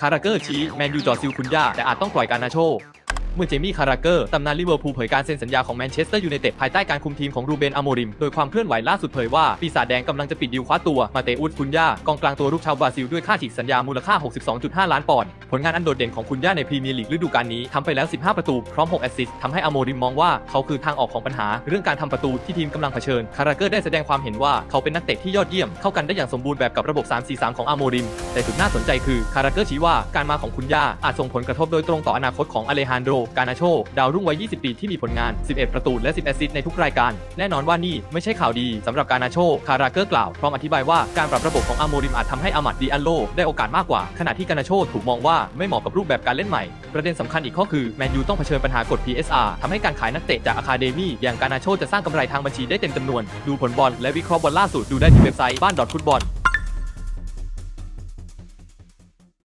คาราเกอร์ชี้แมนยูจอดซิลคุณย่าแต่อาจต้องปล่อยการนาโช เมื่อเจมี่คาราเกอร์ตำนานลิเวอร์พูลเผยการเซ็นสัญญาของแมนเชสเตอร์ยูไนเต็ดภายใต้การคุมทีมของรูเบนอโมริม โดยความเคลื่อนไหวล่าสุดเผยว่า ปีศาจแดงกำลังจะปิดดีลคว้าตัวมาเตอุสคุนย่ากองกลางตัวรุกชาวบราซิลด้วยค่าฉีกสัญญามูลค่า 62.5 ล้านปอนด์ผลงานอันโดดเด่นของคุณย่าในพรีเมียร์ลีกฤดูกาลนี้ทำไปแล้ว 15 ประตูพร้อม 6 แอสซิสต์ทำให้อโมริมมองว่าเขาคือทางออกของปัญหา เรื่องการทำประตูที่ทีมกำลังเผชิญคาราเกอร์ได้แสดงความเห็นว่าเขาเป็นนักเตะที่ยอดเยี่ยมเข้ากันได้อย่างสมบูรณ์แบบกับระบบ 3-4-3 ของอโมริม แต่จุดน่าสนใจคือคาราเกอร์ชี้ว่าการมาของคุณย่าอาจส่งผลกระทบโดยตรงต่ออนาคตของอเลฮานโดกานาโช ดาวรุ่งวัย 20 ปีที่มีผลงาน 11 ประตูและ 10 แอสซิสต์ในทุกรายการ แน่นอนว่านี่ไม่ใช่ข่าวดีสำหรับกานาโช คาราเกอร์กล่าว พร้อมอธิบายว่าการปรับระบบของอาโมริมอาจทำให้อามัดดิอันโลได้โอกาสมากกว่า ขณะที่กานาโชถูกมองว่าไม่เหมาะกับรูปแบบการเล่นใหม่ ประเด็นสำคัญอีกข้อคือแมนยูต้องเผชิญปัญหากฎ PSR ทำให้การขายนักเตะจากอะคาเดมี่อย่างกานาโชจะสร้างกำไรทางบัญชีได้เต็มจำนวน ดูผลบอลและวิเคราะห์บอลล่าสุดดูได้ที่เว็บไซต์บ้านดอทฟุตบอล